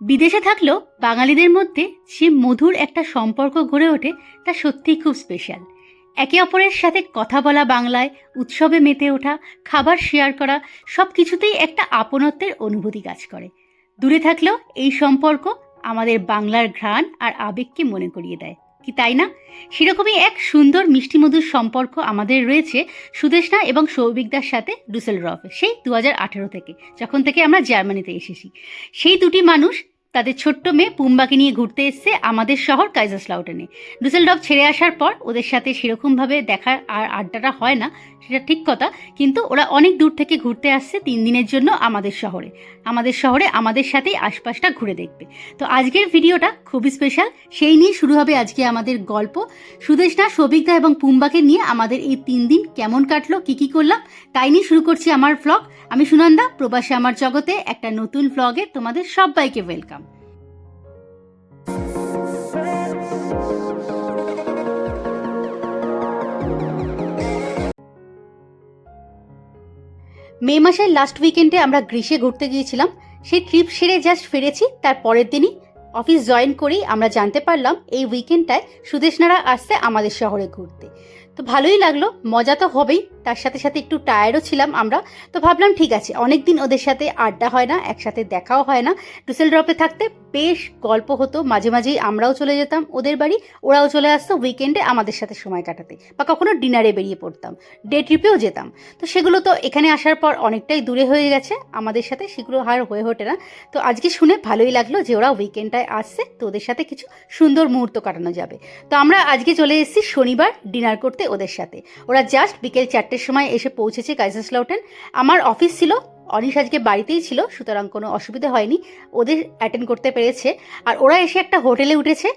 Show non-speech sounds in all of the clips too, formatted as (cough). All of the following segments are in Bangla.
বিদেশে থাকলেও বাঙালিদের মধ্যে যে মধুর একটা সম্পর্ক গড়ে ওঠে তা সত্যিই খুব স্পেশাল একে অপরের সাথে কথা বলা বাংলায়, উৎসবে মেতে ওঠা, খাবার শেয়ার করা সব কিছুতেই একটা আপনত্বের অনুভূতি কাজ করে। দূরে থাকলেও এই সম্পর্ক আমাদের বাংলার ঘ্রাণ আর আবেগকে মনে করিয়ে দেয়। কি তাই না? সেরকমই এক সুন্দর মিষ্টি মধুর সম্পর্ক আমাদের রয়েছে সুদেশনা এবং সৌভিকদার সাথে ডুসেল রফ সেই দু থেকে, যখন থেকে আমরা জার্মানিতে এসেছি। সেই দুটি মানুষ তাদের ছোট্ট মেয়ে পুম্বাকে নিয়ে ঘুরতে এসছে আমাদের শহর কাইজাসলাউটেনে ডুসেল ছেড়ে আসার পর ওদের সাথে সেরকমভাবে দেখার আর আড্ডাটা হয় না সেটা ঠিক কথা, কিন্তু ওরা অনেক দূর থেকে ঘুরতে আসছে তিন দিনের জন্য আমাদের শহরে। আমাদের শহরে আমাদের সাথেই আশপাশটা ঘুরে দেখবে। তো আজকের ভিডিওটা খুবই স্পেশাল সেই নিয়ে শুরু হবে আজকে আমাদের গল্প। সুদেশনা সবিকদা এবং পুম্বাকে নিয়ে আমাদের এই তিন দিন কেমন কাটলো, কি কি করলাম, তাই নিয়ে শুরু করছি আমার ভ্লগ আমি সুনন্দা, প্রবাসে আমার জগতে একটা নতুন ভ্লগে তোমাদের সবাইকে ওয়েলকাম মে মাসের লাস্ট উইকেন্ডে আমরা গ্রীষে ঘুরতে গিয়েছিলাম। সেই ট্রিপ সেরে জাস্ট ফিরেছি, তার পরের দিনই অফিস জয়েন করেই আমরা জানতে পারলাম এই উইকেন্ডটায় সুদেশনারা আসছে আমাদের শহরে ঘুরতে। তো ভালোই লাগল, মজা তো হবেই। তার সাথে সাথে একটু টায়ার্ডও ছিলাম আমরা। তো ভাবলাম ঠিক আছে অনেক দিন ওদের সাথে আড্ডা হয় না, একসাথে দেখাও হয় না। ডুসেল ড্রপে থাকতে বেশ গল্প হতো, মাঝে মাঝেই আমরাও চলে যেতাম ওদের বাড়ি, ওরাও চলে আসতো উইকেন্ডে আমাদের সাথে সময় কাটাতে বা কখনো ডিনারে বেরিয়ে পড়তাম ডে ট্রিপেও যেতাম। তো সেগুলো তো এখানে আসার পর অনেকটাই দূরে হয়ে গেছে, আমাদের সাথে সেগুলো আর হয়ে ওঠে না। তো আজকে শুনে ভালোই লাগল যে ওরা উইকেন্ডটায় আসছে, তো ওদের সাথে কিছু সুন্দর মুহূর্ত কাটানো যাবে। তো আমরা আজকে চলে এসেছি শনিবার ডিনার করতে ওদের সাথে। ওরা জাস্ট বিকেল চারটের সময় এসে পৌঁছেছে কাইজাসলাউটেন আমার অফিস ছিল, অনিশ আজকে বাড়িতেই ছিল, সুতরাং কোনো অসুবিধা হয়নি। ওদের অ্যাটেন্ড করতে পেরেছে। আর ওরা এসে একটা হোটেলে উঠেছে।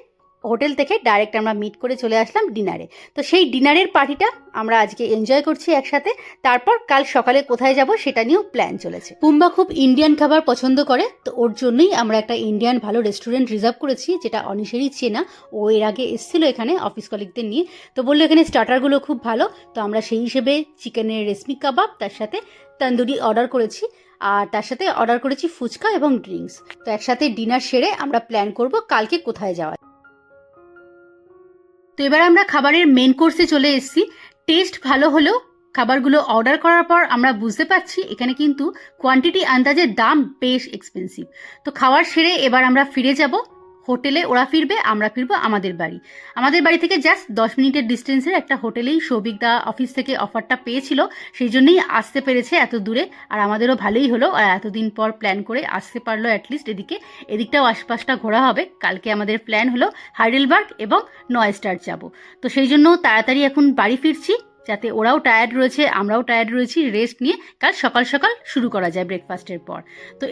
হোটেল থেকে ডাইরেক্ট আমরা মিট করে চলে আসলাম ডিনারে। তো সেই ডিনারের পার্টিটা আমরা আজকে এনজয় করছি একসাথে। তারপর কাল সকালে কোথায় যাব সেটা নিয়েও প্ল্যান চলেছে। পুম্বা খুব ইন্ডিয়ান খাবার পছন্দ করে, তো ওর জন্যই আমরা একটা ইন্ডিয়ান ভালো রেস্টুরেন্ট রিজার্ভ করেছি, যেটা অনিশেরই চেনা। ও এর আগে এসেছিল এখানে অফিস কলিগদের নিয়ে। তো বলল এখানে স্টার্টারগুলো খুব ভালো, তো আমরা সেই হিসেবে চিকেনের রেশমি কাবাব, তার সাথে তন্দুরি অর্ডার করেছি। আর তার সাথে অর্ডার করেছি ফুচকা এবং ড্রিঙ্কস। তো একসাথে ডিনার সেরে আমরা প্ল্যান করব কালকে কোথায় যাওয়া তো এবার আমরা খাবারের মেন কোর্সে চলে এসেছি। টেস্ট ভালো হলেও খাবারগুলো অর্ডার করার পর আমরা বুঝতে পারছি এখানে কিন্তু কোয়ান্টিটি আন্দাজের দাম বেশ এক্সপেন্সিভ তো খাওয়ার সেরে এবার আমরা ফিরে যাব। হোটেলে ওরা ফিরবে, আমরা ফিরবো আমাদের বাড়ি। আমাদের বাড়ি থেকে জাস্ট দশ মিনিটের ডিস্টেন্সের একটা হোটেলেই সৌভিকদা অফিস থেকে অফারটা পেয়েছিল, সেই জন্যই আসতে পেরেছে এত দূরে, আর আমাদেরও ভালোই হলো আর এতদিন পর প্ল্যান করে আসতে পারল অ্যাটলিস্ট এদিকে। এদিকটাও আশপাশটা ঘোরা হবে, কালকে আমাদের প্ল্যান হলো হাইডেলবার্গ এবং নয়স্টার যাব। তো সেই জন্য তাড়াতাড়ি এখন বাড়ি ফিরছি, যাতে ওরাও টায়ার্ড রয়েছে, আমরাও টায়ার্ড রয়েছি রেস্ট নিয়ে কাল সকাল সকাল শুরু করা যায় ব্রেকফাস্টের পর। তো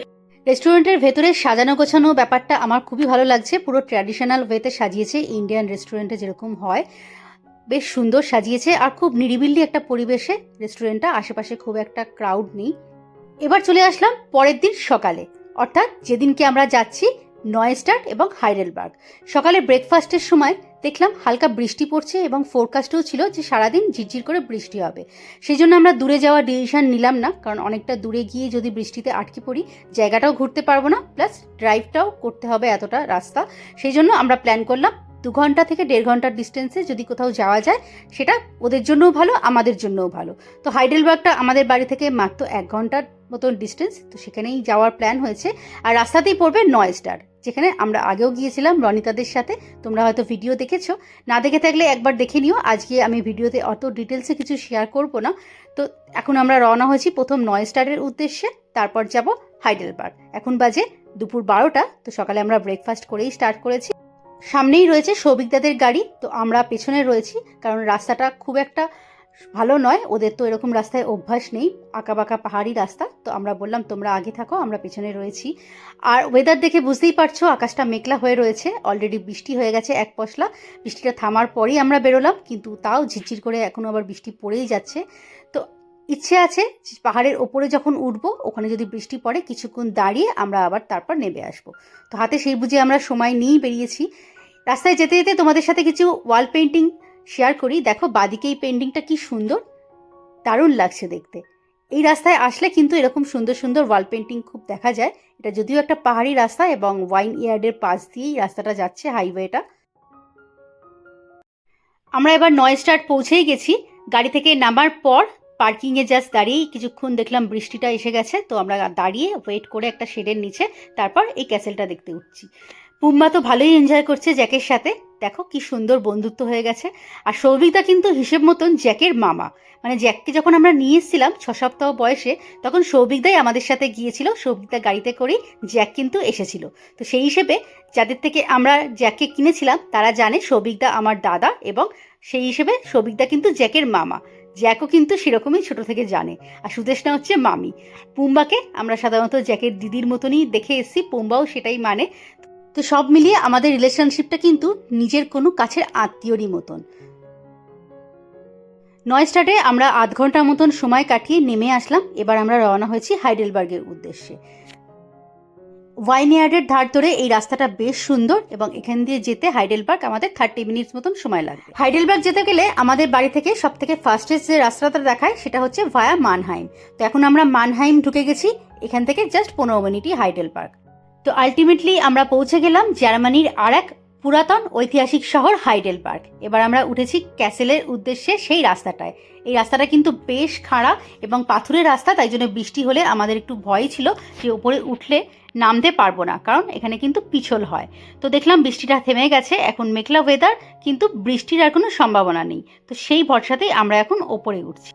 রেস্টুরেন্টের ভেতরে সাজানো গোছানো ব্যাপারটা আমার খুবই ভালো লাগছে। পুরো ট্র্যাডিশনাল ওয়েতে সাজিয়েছে, ইন্ডিয়ান রেস্টুরেন্টে যেরকম হয়। বেশ সুন্দর সাজিয়েছে আর খুব নিরিবিলি একটা পরিবেশে রেস্টুরেন্টটা, আশেপাশে খুব একটা ক্রাউড নেই। এবার চলে আসলাম পরের দিন সকালে। অর্থাৎ যেদিনকে আমরা যাচ্ছি নয়েস্টার্ট এবং হাইডেলবার্গ। সকালে ব্রেকফাস্টের সময় দেখলাম হালকা বৃষ্টি পড়ছে এবং ফোরকাস্টও ছিল যে সারাদিন ঝিরঝির করে বৃষ্টি হবে। সেই জন্য আমরা দূরে যাওয়ার ডিসিশন নিলাম না, কারণ অনেকটা দূরে গিয়ে যদি বৃষ্টিতে আটকে পড়ি, জায়গাটাও ঘুরতে পারব না প্লাস ড্রাইভটাও করতে হবে এতটা রাস্তা। সেই জন্য আমরা প্ল্যান করলাম দু ঘণ্টা থেকে দেড় ঘণ্টার ডিস্টেন্সে যদি কোথাও যাওয়া যায়, সেটা ওদের জন্যও ভালো, আমাদের জন্যও ভালো। তো হাইডেলবার্গটা আমাদের বাড়ি থেকে মাত্র এক ঘণ্টার মতন ডিস্টেন্স তো সেখানেই যাওয়ার প্ল্যান হয়েছে। আর রাস্তাতেই পড়বে নয় স্টার যেখানে আমরা আগেও গিয়েছিলাম রনিতাদের সাথে, তোমরা হয়তো ভিডিও দেখেছ। না দেখে থাকলে একবার দেখে নিও, আজকে আমি ভিডিওতে অত ডিটেলসে কিছু শেয়ার করব না। তো এখন আমরা রওনা হয়েছি প্রথম নয় স্টারের উদ্দেশ্যে, তারপর যাব হাইডেলবার্গ এখন বাজে দুপুর বারোটা, তো সকালে আমরা ব্রেকফাস্ট করেই স্টার্ট করেছি। সামনেই রয়েছে সৌভিকদাদের গাড়ি, তো আমরা পেছনে রয়েছি, কারণ রাস্তাটা খুব একটা ভালো নয়, ওদের তো এরকম রাস্তায় অভ্যাস নেই আঁকা বাঁকা পাহাড়ি রাস্তা, তো আমরা বললাম, তোমরা আগে থাকো, আমরা পেছনে রয়েছি। আর ওয়েদার দেখে বুঝতেই পারছ, আকাশটা মেঘলা হয়ে রয়েছে অলরেডি বৃষ্টি হয়ে গেছে এক পশলা, বৃষ্টিটা থামার পরেই আমরা বেরোলাম, কিন্তু তাও ঝিরঝির করে এখনও আবার বৃষ্টি পড়েই যাচ্ছে। তো ইচ্ছে আছে পাহাড়ের ওপরে যখন উঠবো, ওখানে যদি বৃষ্টি পড়ে, কিছুক্ষণ দাঁড়িয়ে আমরা আবার তারপর নেমে আসব। তো হাতে সেই বুঝে আমরা সময় নিয়েই বেরিয়েছি। রাস্তায় যেতে যেতে তোমাদের সাথে কিছু ওয়াল পেন্টিং শেয়ার করি। দেখো, বাদিকে এই পেন্টিংটা কি সুন্দর। দারুণ লাগছে দেখতে। এই রাস্তায় আসলে কিন্তু এরকম সুন্দর সুন্দর ওয়াল পেন্টিং খুব দেখা যায়। এটা যদিও একটা পাহাড়ি রাস্তা এবং ওয়াইন ইয়ার্ডের পাশ দিয়েই রাস্তাটা যাচ্ছে হাইওয়েটা আমরা এবার নয় স্টার্ট পৌঁছেই গেছি। গাড়ি থেকে নামার পর পার্কিংয়ে জাস্ট দাঁড়িয়েই কিছুক্ষণ দেখলাম বৃষ্টিটা এসে গেছে। তো আমরা দাঁড়িয়ে ওয়েট করে একটা শেডের নিচে, তারপর এই ক্যাসেলটা দেখতে উঠছি। পুম্মা তো ভালোই এনজয় করছে জ্যাকের সাথে। দেখো কি সুন্দর বন্ধুত্ব হয়ে গেছে। আর সৌভিকদা কিন্তু হিসেব মতন জ্যাকের মামা। মানে জ্যাককে যখন আমরা নিয়ে এসেছিলাম ছ সপ্তাহ বয়সে, তখন সৌভিকদাই আমাদের সাথে গিয়েছিল। সৌভিকদা গাড়িতে করেই জ্যাক কিন্তু এসেছিল। তো সেই হিসেবে যাদের থেকে আমরা জ্যাককে কিনেছিলাম, তারা জানে সৌভিকদা আমার দাদা এবং সেই হিসেবে সৌভিকদা কিন্তু জ্যাকের মামা। জ্যাকও কিন্তু সেরকমই ছোট থেকে জানে। আর সুদেশনা হচ্ছে মামি। পুম্বাকে আমরা সাধারণত জ্যাকের দিদির মতনই দেখে এসেছি পুম্বাও সেটাই মানে। তো সব মিলিয়ে আমাদের রিলেশনশিপটা কিন্তু নিজের কোনো কাছের আত্মীয়রই মতন। নয় স্টার্টে আমরা আধ ঘণ্টার মতন সময় কাটিয়ে নেমে আসলাম, এবার আমরা রওনা হয়েছি হাইডেলবার্গের উদ্দেশ্যে। ওয়াইনয়ার্ডের ধার ধরে এই রাস্তাটা বেশ সুন্দর এবং এখান দিয়ে যেতে হাইডেলবার্গ আমাদের থার্টি মিনিটস মতন সময় লাগবে। হাইডেলবার্গ যেতে গেলে আমাদের বাড়ি থেকে সব থেকে ফার্স্টেস্ট যে রাস্তাটা দেখায় সেটা হচ্ছে ভায়া মানহাইম তো এখন আমরা মানহাইম ঢুকে গেছি, এখান থেকে জাস্ট পনেরো মিনিটই হাইডেলবার্গ। তো আলটিমেটলি আমরা পৌঁছে গেলাম জার্মানির আর এক পুরাতন ঐতিহাসিক শহর হাইডেল পার্ক এবার আমরা উঠেছি ক্যাসেলের উদ্দেশ্যে সেই রাস্তাটায়। এই রাস্তাটা কিন্তু বেশ খাড়া এবং পাথুরের রাস্তা, তাই জন্য বৃষ্টি হলে আমাদের একটু ভয় ছিল যে উপরে উঠলে নামতে পারব না, কারণ এখানে কিন্তু পিছল হয়। তো দেখলাম বৃষ্টিটা থেমে গেছে, এখন মেঘলা ওয়েদার কিন্তু বৃষ্টির আর কোনো সম্ভাবনা নেই। তো সেই ভরসাতেই আমরা এখন ওপরে উঠছি।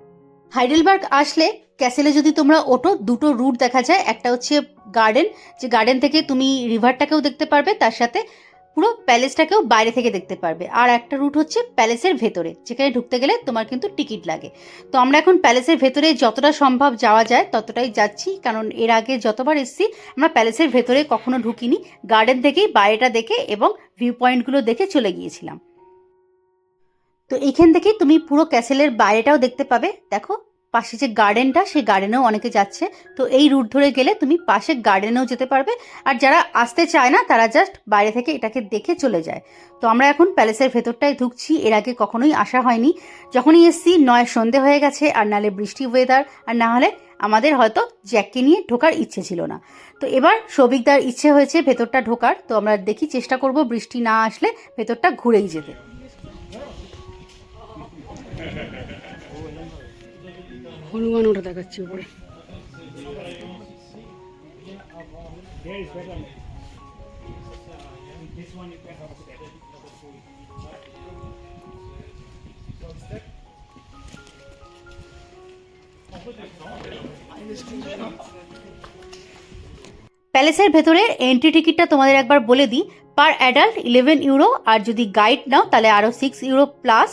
হাইডেলবার্গ আসলে ক্যাসেলে যদি তোমরা ওঠো দুটো রুট দেখা যায়, একটা হচ্ছে গার্ডেন, যে গার্ডেন থেকে তুমি রিভারটাকেও দেখতে পারবে, তার সাথে পুরো প্যালেসটাকেও বাইরে থেকে দেখতে পারবে। আর একটা রুট হচ্ছে প্যালেসের ভেতরে, যেখানে ঢুকতে গেলে তোমার কিন্তু টিকিট লাগে। তো আমরা এখন প্যালেসের ভেতরে যতটা সম্ভব যাওয়া যায়, ততটাই যাচ্ছি। কারণ এর আগে যতবার এসেছি, আমরা প্যালেসের ভেতরে কখনো ঢুকিনি। গার্ডেন থেকেই বাইরেটা দেখে এবং ভিউ পয়েন্টগুলো দেখে চলে গিয়েছিলাম। তো এখান থেকে তুমি পুরো ক্যাসেলের বাইরেটাও দেখতে পাবে। দেখো পাশে যে গার্ডেনটা, সেই গার্ডেনেও অনেকে যাচ্ছে। তো এই রুট ধরে গেলে তুমি পাশে গার্ডেনেও যেতে পারবে। আর যারা আসতে চায় না, তারা জাস্ট বাইরে থেকে এটাকে দেখে চলে যায়। তো আমরা এখন প্যালেসের ভেতরটায় ঢুকছি। এর আগে কখনোই আসা হয়নি। যখনই এসছি, নয় সন্ধে হয়ে গেছে, আর নাহলে বৃষ্টি ওয়েদার আর না হলে আমাদের হয়তো জ্যাককে নিয়ে ঢোকার ইচ্ছে ছিল না। তো এবার সৌভিকদার ইচ্ছে হয়েছে ভেতরটা ঢোকার। তো আমরা দেখি চেষ্টা করব বৃষ্টি না আসলে ভেতরটা ঘুরেই যেতে। হনুমান ওটা দেখাচ্ছি উপরে। প্যালেসের ভেতরে এন্ট্রি টিকিটটা তোমাদের একবার বলে দিই। পার অ্যাডাল্ট ইলেভেন ইউরো আর যদি গাইড নাও, তাহলে আরও সিক্স ইউরো প্লাস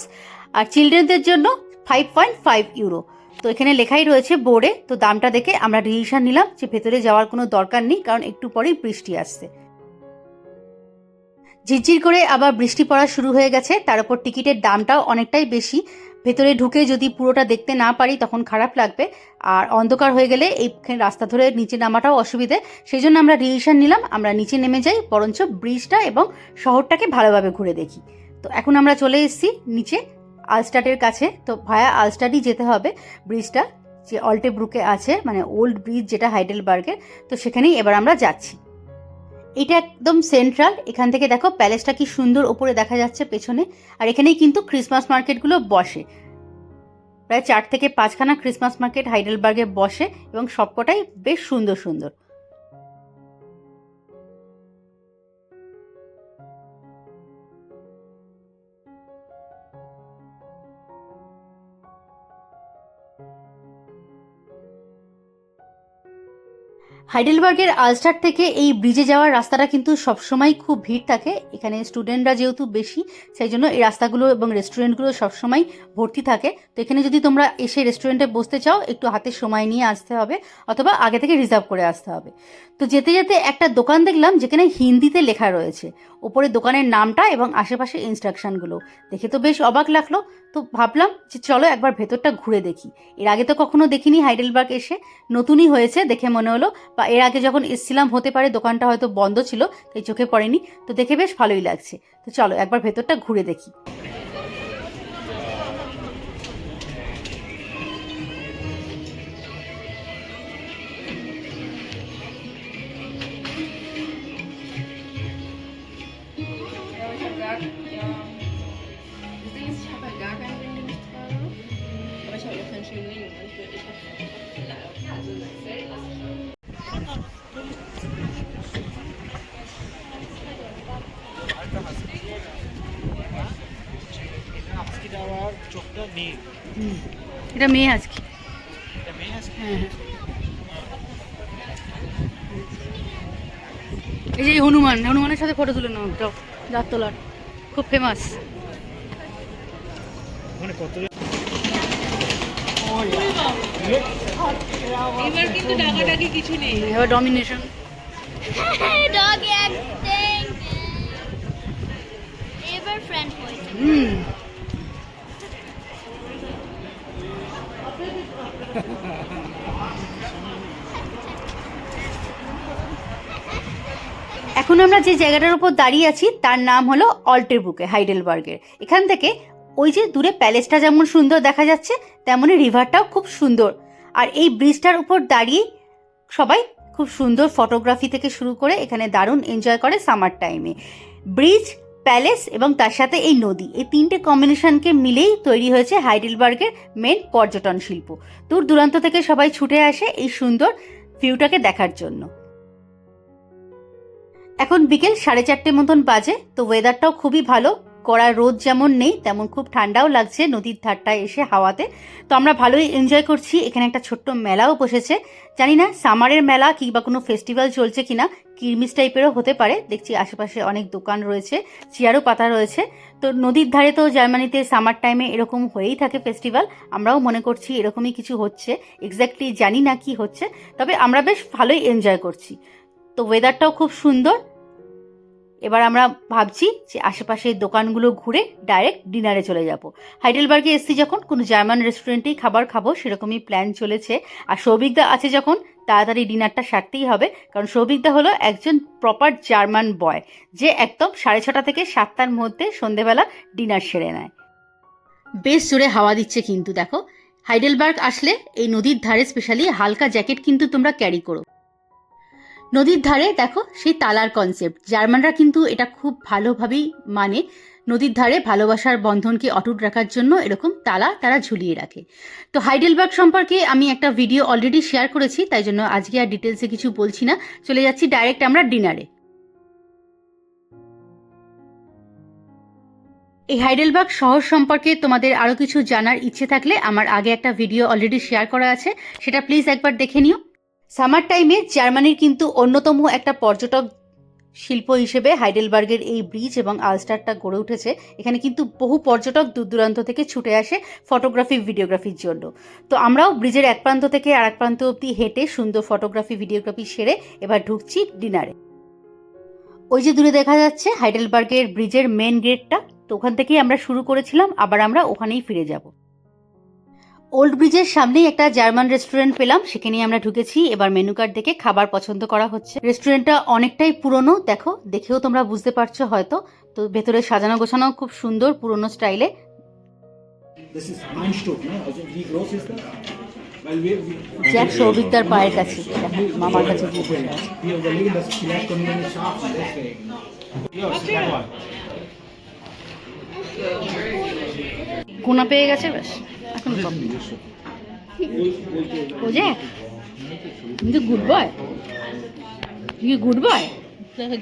আর চিলড্রেনদের জন্য ফাইভ পয়েন্ট ফাইভ ইউরো তো এখানে লেখাই রয়েছে বোর্ডে। তো দামটা দেখে আমরা ডিসিশন নিলাম যে ভেতরে যাওয়ার কোনো দরকার নেই, কারণ একটু পরেই বৃষ্টি আসছে। ঝিরঝির করে আবার বৃষ্টি পড়া শুরু হয়ে গেছে। তার উপর টিকিটের দামটাও অনেকটাই বেশি। ভেতরে ঢুকে যদি পুরোটা দেখতে না পারি, তখন খারাপ লাগবে। আর অন্ধকার হয়ে গেলে এইখানে রাস্তা ধরে নিচে নামাটাও অসুবিধে। সেই জন্য আমরা ডিসিশন নিলাম, আমরা নিচে নেমে যাই, বরঞ্চ ব্রিজটা এবং শহরটাকে ভালোভাবে ঘুরে দেখি। তো এখন আমরা চলে এসেছি নিচে। আলস্টাটের কাছে। তো ভায়া আলস্টাডই যেতে হবে। ব্রিজটা যে অল্টে ব্রুকে আছে মানে ওল্ড ব্রিজ যেটা হাইডেলবার্গের, তো সেখানেই এবার আমরা যাচ্ছি। এটা একদম সেন্ট্রাল। এখান থেকে দেখো, প্যালেসটা কি সুন্দর ওপরে দেখা যাচ্ছে পেছনে। আর এখানেই কিন্তু ক্রিসমাস মার্কেটগুলো বসে। প্রায় চার থেকে পাঁচখানা ক্রিসমাস মার্কেট হাইডেলবার্গে বসে এবং সবকটাই বেশ সুন্দর সুন্দর। হাইডেলবার্গের আলস্টার থেকে এই ব্রিজে যাওয়ার রাস্তাটা কিন্তু সবসময় খুব ভিড় থাকে। এখানে স্টুডেন্টরা যেহেতু বেশি, সেই জন্য এই রাস্তাগুলো এবং রেস্টুরেন্টগুলো সবসময় ভর্তি থাকে। তো এখানে যদি তোমরা এসে রেস্টুরেন্টে বসতে চাও, একটু হাতে সময় নিয়ে আসতে হবে অথবা আগে থেকে রিজার্ভ করে আসতে হবে। তো যেতে যেতে একটা দোকান দেখলাম, যেখানে হিন্দিতে লেখা রয়েছে। ওপরে দোকানের নামটা এবং আশেপাশে ইনস্ট্রাকশনগুলো। দেখে তো বেশ অবাক লাগল। তো ভাবলাম যে চলো একবার ভেতরটা ঘুরে দেখি। এর আগে তো কখনো দেখিনি হাইডেলবার্গ এসে। নতুনই হয়েছে দেখে মনে হলো বা এর আগে যখন এসছিলাম, হতে পারে দোকানটা হয়তো বন্ধ ছিল, তাই চোখে পড়েনি। তো দেখে বেশ ভালোই লাগছে। তো চলো, একবার ভেতরটা ঘুরে দেখি। এটা মেয়ে আছে হ্যাঁ হ্যাঁ। এই যে এই হনুমান হনুমানের সাথে ফটো তুলে নাও যাও যার তোলার। খুব ফেমাস ওখানে এবার কিন্তু ডাকাডাকি কিছু নেই। এবার ডমিনেশন এবার ফ্রেন্ড হয়েছে। হুম। এখন আমরা যে জায়গাটার উপর দাঁড়িয়ে আছি, তার নাম হলো অল্টের বুকে হাইডেলবার্গের। এখান থেকে ওই যে দূরে প্যালেসটা যেমন সুন্দর দেখা যাচ্ছে, তেমনই রিভারটাও খুব সুন্দর। আর এই ব্রিজটার উপর দাঁড়িয়ে সবাই খুব সুন্দর ফটোগ্রাফি থেকে শুরু করে এখানে দারুণ এনজয় করে সামার টাইমে। ব্রিজ প্যালেস এবং তার সাথে এই নদী। এই তিনটে কম্বিনেশনকে মিলেই তৈরি হয়েছে হাইডেলবার্গের মেন পর্যটন শিল্প। দূর দূরান্ত থেকে সবাই ছুটে আসে এই সুন্দর ভিউটাকে দেখার জন্য। এখন বিকেল সাড়ে চারটে মতন বাজে, তো ওয়েদারটাও খুবই ভালো। কড়া রোদ যেমন নেই, তেমন খুব ঠান্ডাও লাগছে। নদীর ধারটায় এসে হাওয়াতে। তো আমরা ভালোই এনজয় করছি। এখানে একটা ছোট্ট মেলাও বসেছে। জানি না সামারের মেলা কিংবা কোনো ফেস্টিভ্যাল চলছে কিনা, কিরমিস টাইপেরও হতে পারে। দেখছি আশেপাশে অনেক দোকান রয়েছে, চেয়ারও পাতা রয়েছে। তো নদীর ধারে তো জার্মানিতে সামার টাইমে এরকম হয়েই থাকে ফেস্টিভ্যাল আমরাও মনে করছি এরকমই কিছু হচ্ছে। এক্স্যাক্টলি জানি না কি হচ্ছে, তবে আমরা বেশ ভালোই এনজয় করছি। তো ওয়েদারটাও খুব সুন্দর। এবার আমরা ভাবছি যে আশেপাশের দোকানগুলো ঘুরে ডাইরেক্ট ডিনারে চলে যাব। হাইডেলবার্গে এসছি যখন, কোনো জার্মান রেস্টুরেন্টেই খাবার খাব, সেরকমই প্ল্যান চলেছে। আর সৌভিকদা আছে যখন, তাড়াতাড়ি ডিনারটা সারতেই হবে। কারণ সৌভিকদা হলো একজন প্রপার জার্মান বয় যে একদম সাড়ে ছটা থেকে সাতটার মধ্যে সন্ধেবেলা ডিনার সেরে নেয়। বেশ জোরে হাওয়া দিচ্ছে কিন্তু, দেখো। হাইডেলবার্গ আসলে এই নদীর ধারে স্পেশালি হালকা জ্যাকেট কিন্তু তোমরা ক্যারি করো। নদীর ধারে দেখো সেই তালার কনসেপ্ট জার্মানরা কিন্তু এটা খুব ভালোভাবেই মানে নদীর ধারে ভালোবাসার বন্ধনকে অটুট রাখার জন্য এরকম তালা তারা ঝুলিয়ে রাখে। তো হাইডেলবার্গ সম্পর্কে আমি একটা ভিডিও অলরেডি শেয়ার করেছি, তাই জন্য আজকে আর ডিটেলসে কিছু বলছি না। চলে যাচ্ছি ডাইরেক্ট আমরা ডিনারে এই হাইডেলবার্গ শহর সম্পর্কে তোমাদের আরও কিছু জানার ইচ্ছে থাকলে আমার আগে একটা ভিডিও অলরেডি শেয়ার করা আছে, সেটা প্লিজ একবার দেখে নিও। সামার টাইমে জার্মানির কিন্তু অন্যতম একটা পর্যটক শিল্প হিসেবে হাইডেলবার্গের এই ব্রিজ এবং আলস্টারটা গড়ে উঠেছে। এখানে কিন্তু বহু পর্যটক দূর দূরান্ত থেকে ছুটে আসে ফটোগ্রাফি, ভিডিওগ্রাফির জন্য। তো আমরাও ব্রিজের এক প্রান্ত থেকে আর এক প্রান্ত অবধি হেঁটে সুন্দর ফটোগ্রাফি, ভিডিওগ্রাফি সেরে এবার ঢুকছি ডিনারে। ওই যে দূরে দেখা যাচ্ছে হাইডেলবার্গের ব্রিজের মেন গেটটা। তো ওখান থেকেই আমরা শুরু করেছিলাম, আবার আমরা ওখানেই ফিরে যাব। ওল্ড ব্রিজের সামনেই একটা জার্মান রেস্টুরেন্ট পেলাম সেখানে আমরা ঢুকেছি। এবার মেনু কার্ড দেখে খাবার পছন্দ করা হচ্ছে। রেস্টুরেন্টটা অনেকটাই পুরনো দেখো দেখেও তোমরা বুঝতে পারছ হয়তো। তো ভেতরে সাজানো গোছানো খুব সুন্দর পুরনো স্টাইলে। জ্যাক সৌভিকদার পায়ের কাছে মামার কাছে. কোনা পেয়ে গেছে ব্যাস। এখন সব ও জ্যাক তুমি তো গুড বয় তুমি গুড বয়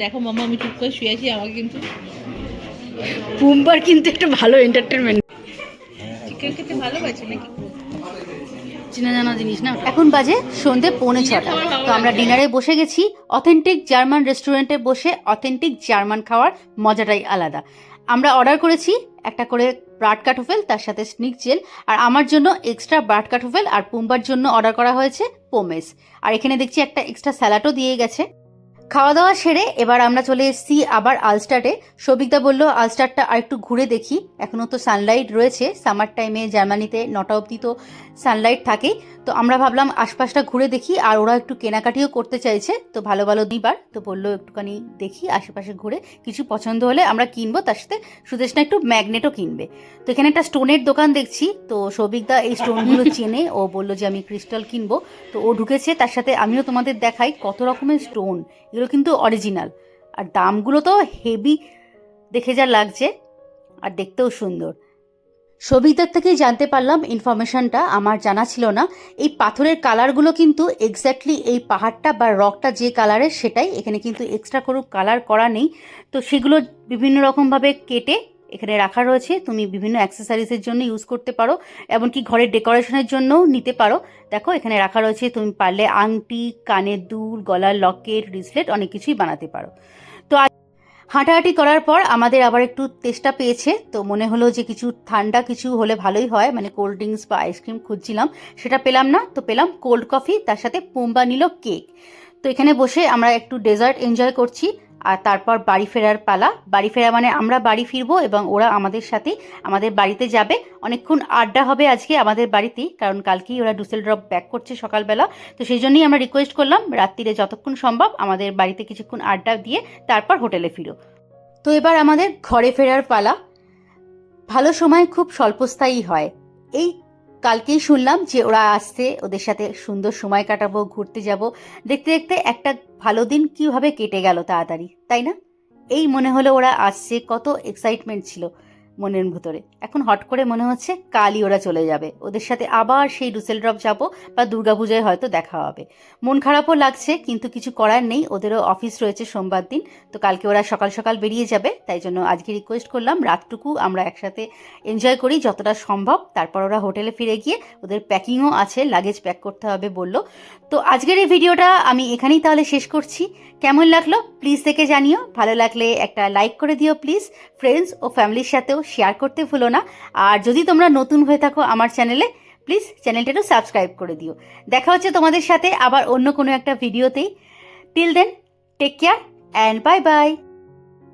দেখো, মামা আমি চুপ করে শুয়ে আছি আমাকে কিন্তু পুম্বার কিন্তু একটা ভালো এন্টারটেনমেন্ট চিকেন খেতে ভালোবাসে নাকি? চেনা জানা জিনিস না? এখন বাজে সন্ধে পৌনে ছটা। তো আমরা ডিনারে বসে গেছি। অথেন্টিক জার্মান রেস্টুরেন্টে বসে অথেন্টিক জার্মান খাওয়ার মজাটাই আলাদা। আমরা অর্ডার করেছি একটা করে ব্রাড কাঠোফেল তার সাথে স্নিক জেল, আর আমার জন্য এক্সট্রা ব্রাড কাঠোফেল আর পুম্বার জন্য অর্ডার করা হয়েছে পোমেস। আর এখানে দেখছি একটা এক্সট্রা স্যালাডও দিয়ে গেছে। খাওয়া দাওয়া সেরে এবার আমরা চলে এসেছি আবার আলস্টারে। সবিকদা বলল আলস্টারটা আর একটু ঘুরে দেখি। এখনও তো সানলাইট রয়েছে। সামার টাইমে জার্মানিতে নটা অবধি তো সানলাইট থাকেই। তো আমরা ভাবলাম আশপাশটা ঘুরে দেখি আর ওরা একটু কেনাকাটিও করতে চাইছে। তো ভালো ভালো দিবার তো বলল একটুখানি দেখি আশেপাশে ঘুরে। কিছু পছন্দ হলে আমরা কিনবো। তার সাথে সুদেশনা একটু ম্যাগনেটও কিনবে। তো এখানে একটা স্টোনের দোকান দেখছি। তো সৌভিকদা এই স্টোনগুলো (laughs) চেনে। ও বলল যে আমি ক্রিস্টাল কিনবো। তো ও ঢুকেছে। তার সাথে আমিও তোমাদের দেখাই কত রকমের স্টোন। এগুলো কিন্তু অরিজিনাল আর দামগুলো তো হেভি দেখে যা লাগছে, আর দেখতেও সুন্দর। সবিতার থেকেই জানতে পারলাম ইনফরমেশনটা আমার জানা ছিল না। এই পাথরের কালারগুলো কিন্তু এক্স্যাক্টলি এই পাহাড়টা বা রকটা যে কালারের সেটাই। এখানে কিন্তু এক্সট্রা কোনো কালার করা নেই। তো সেগুলো বিভিন্ন রকমভাবে কেটে এখানে রাখা রয়েছে। তুমি বিভিন্ন অ্যাক্সেসরিজের জন্য ইউজ করতে পারো, এমনকি ঘরের ডেকোরেশনের জন্যও নিতে পারো। দেখো, এখানে রাখা রয়েছে, তুমি পারলে আংটি, কানের দুল, গলার লকেট রিসলেট অনেক কিছুই বানাতে পারো। তো হাঁটাহাঁটি করার পর আমাদের আবার একটু তেষ্টা পেয়েছে। তো মনে হলো যে কিছু ঠান্ডা কিছু হলে ভালোই হয় মানে কোল্ড ড্রিঙ্কস বা আইসক্রিম খুঁজছিলাম, সেটা পেলাম না। তো পেলাম কোল্ড কফি তার সাথে পুম্বা নিল কেক তো এখানে বসে আমরা একটু ডেজার্ট এনজয় করছি। আর তারপর বাড়ি ফেরার পালা। বাড়ি ফেরা মানে আমরা বাড়ি ফিরবো এবং ওরা আমাদের সাথে আমাদের বাড়িতে যাবে। অনেকক্ষণ আড্ডা হবে আজকে আমাদের বাড়িতেই, কারণ কালকেই ওরা ডুসেল ড্রপ ব্যাক করছে সকালবেলা। তো সেই জন্যই আমরা রিকোয়েস্ট করলাম, রাত্রিরে যতক্ষণ সম্ভব আমাদের বাড়িতে কিছুক্ষণ আড্ডা দিয়ে তারপর হোটেলে ফিরো। তো এবার আমাদের ঘরে ফেরার পালা। ভালো সময় খুব স্বল্পস্থায়ী হয়। এই কালকেই শুনলাম যে ওরা আসছে, ওদের সাথে সুন্দর সময় কাটাবো, ঘুরতে যাব। দেখতে দেখতে একটা ভালো দিন কীভাবে কেটে গেল তাড়াতাড়ি, তাই না? এই মনে হলো ওরা আসছে, কত এক্সাইটমেন্ট ছিল। মনের ভিতরে। এখন হট করে মনে হচ্ছে কালই ওরা চলে যাবে। ওদের সাথে আবার সেই ড্রপ যাব বা দুর্গাপূজায় হয়তো দেখা হবে। মন খারাপও লাগছে, কিন্তু কিছু করার নেই। ওদেরও অফিস রয়েছে সোমবার দিন। তো কালকে ওরা সকাল সকাল বেরিয়ে যাবে। তাই জন্য আজকে রিকোয়েস্ট করলাম রাতটুকু আমরা একসাথে এনজয় করি যতটা সম্ভব। তারপর ওরা হোটেলে ফিরে গিয়ে ওদের প্যাকিংও আছে লাগেজ প্যাক করতে হবে বলল। তো আজকের এই ভিডিওটা আমি এখানেই তাহলে শেষ করছি। কেমন লাগল প্লিজ দেখে জানিও। ভালো লাগলে একটা লাইক করে দিও প্লিজ। ফ্রেন্ডস ও ফ্যামিলির সাথেও শেয়ার করতে ভুলো না। আর যদি তোমরা নতুন হয়ে থাকো আমার চ্যানেলে প্লিজ চ্যানেলটা সাবস্ক্রাইব করে দিও। দেখা হচ্ছে তোমাদের সাথে আবার অন্য কোনো একটা ভিডিওতেই till then take care and bye bye